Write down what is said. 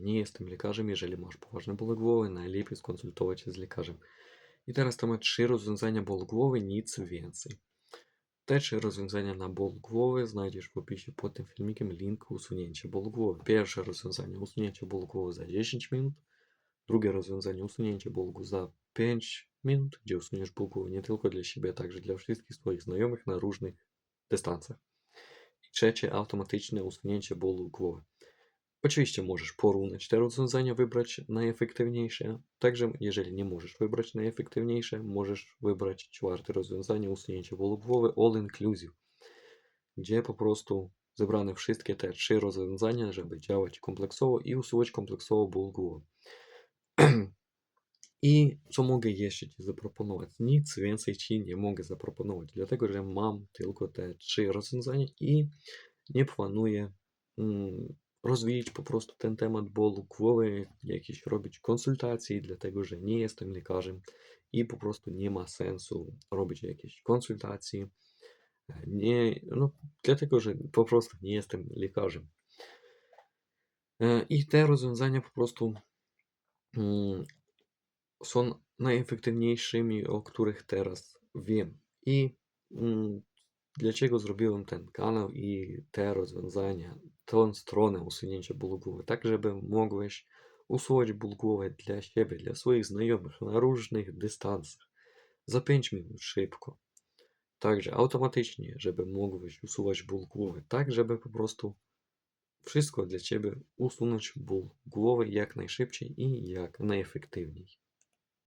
Nie jestem lekarzem, jeżeli masz poważny ból głowy, najlepiej skonsultować się z lekarzem. I teraz temat trzy rozwiązania bólu głowy, nic więcej. Te trzy rozwiązania na ból głowy znajdziesz w opisie pod tym filmikiem link usunięcia bólu głowy. Pierwsze rozwiązanie usunięcie bólu głowy za 10 minut. Drugie rozwiązanie usunięcie bólu za 5 minut, gdzie usuniesz ból głowy nie tylko dla siebie, a także dla wszystkich swoich znajomych na różnych dystansach. Trzecie automatyczne usunięcie bólu głowy. Oczywiście możesz porównać te rozwiązania, wybrać najefektywniejsze. Także jeżeli nie możesz wybrać najefektywniejsze, możesz wybrać czwarte rozwiązanie usunięcie bólu głowy all inclusive, gdzie po prostu zebrane wszystkie te trzy rozwiązania, żeby działać kompleksowo i usuwać kompleksowo ból głowy. I co mogę jeszcze Ci zaproponować? Nic więcej Ci nie mogę zaproponować, dlatego że mam tylko te trzy rozwiązania i nie planuję mm, rozwijać po prostu ten temat bólu głowy, jakieś robić konsultacji, dlatego że nie jestem lekarzem i po prostu nie ma sensu robić jakiejś konsultacji. Nie, no, dlatego że po prostu nie jestem lekarzem. E, I te rozwiązania po prostu mm, są najefektywniejszymi, o których teraz wiem. I mm, dlaczego zrobiłem ten kanał i te rozwiązania, tą stronę usunięcia bólu głowy, tak żeby mogłeś usuwać ból głowy dla siebie, dla swoich znajomych na różnych dystansach za 5 minut szybko. Także automatycznie, żeby mógłbyś usuwać ból głowy, tak żeby po prostu wszystko dla ciebie usunąć ból głowy jak najszybciej i jak najefektywniej.